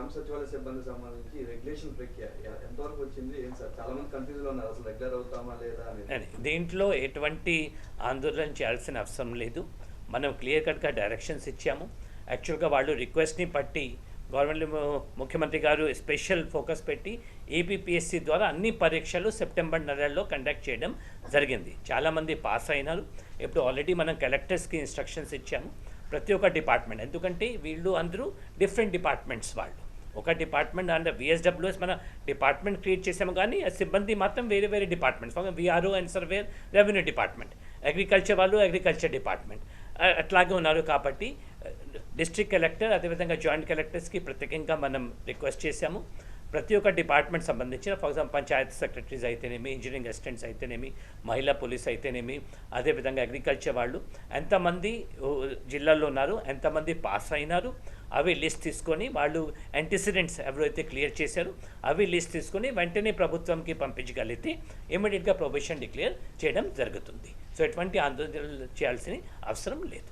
గ్రామ సచివాలయ సిబ్బంది సంబంధించి రెగ్యులేషన్ ప్రక్రియ ఎంతవరకు వచ్చింది? ఏం సార్? చాలా మంది కన్ఫ్యూజ్ ఉన్నారు. అసలు రెగ్యులర్ అవుతామా లేదా అని దీంట్లో ఎటువంటి ఆందోళన చేయాల్సిన అవసరం లేదు. మనం క్లియర్ కట్గా డైరెక్షన్స్ ఇచ్చాము. యాక్చువల్గా వాళ్ళు రిక్వెస్ట్ని పట్టి గవర్నమెంట్ ముఖ్యమంత్రి గారు స్పెషల్ ఫోకస్ పెట్టి ఏపీపీఎస్సీ ద్వారా అన్ని పరీక్షలు సెప్టెంబర్ నెలలో కండక్ట్ చేయడం జరిగింది. చాలామంది పాస్ అయినారు. ఇప్పుడు ఆల్రెడీ మనం కలెక్టర్స్కి ఇన్స్ట్రక్షన్స్ ఇచ్చాము. ప్రతి ఒక్క డిపార్ట్మెంట్ ఎందుకంటే వీళ్ళు అందరూ డిఫరెంట్ డిపార్ట్మెంట్స్ వాళ్ళు. ఒక డిపార్ట్మెంట్ అండ్ విఎస్డబ్ల్యూఎస్ మన డిపార్ట్మెంట్ క్రియేట్ చేసాము కానీ సిబ్బంది మాత్రం వేరే వేరే departments. VRO and surveyor revenue department agriculture వాళ్ళు అగ్రికల్చర్ డిపార్ట్మెంట్ అట్లాగే ఉన్నారు కాబట్టి డిస్ట్రిక్ట్ కలెక్టర్ అదేవిధంగా జాయింట్ కలెక్టర్స్కి ప్రత్యేకంగా మనం రిక్వెస్ట్ చేశాము. ప్రతి ఒక్క డిపార్ట్మెంట్ సంబంధించిన ఫర్ ఎగ్జాంపుల్ పంచాయత్ సెక్రటరీస్ అయితేనేమి ఇంజనీరింగ్ అసిస్టెంట్స్ అయితేనేమి మహిళా పోలీస్ అయితేనేమి అదేవిధంగా అగ్రికల్చర్ వాళ్ళు ఎంతమంది జిల్లాల్లో ఉన్నారు ఎంతమంది పాస్ అయినారు అవి లిస్ట్ తీసుకొని వాళ్ళు యాంటిసిడెంట్స్ ఎవరైతే క్లియర్ చేశారో అవి లిస్ట్ తీసుకొని వెంటనే ప్రభుత్వంకి పంపించగలిగితే ఇమీడియట్గా ప్రొబేషన్ డిక్లేర్ చేయడం జరుగుతుంది. సో ఎటువంటి ఆందోళన చేయాల్సిన అవసరం లేదు.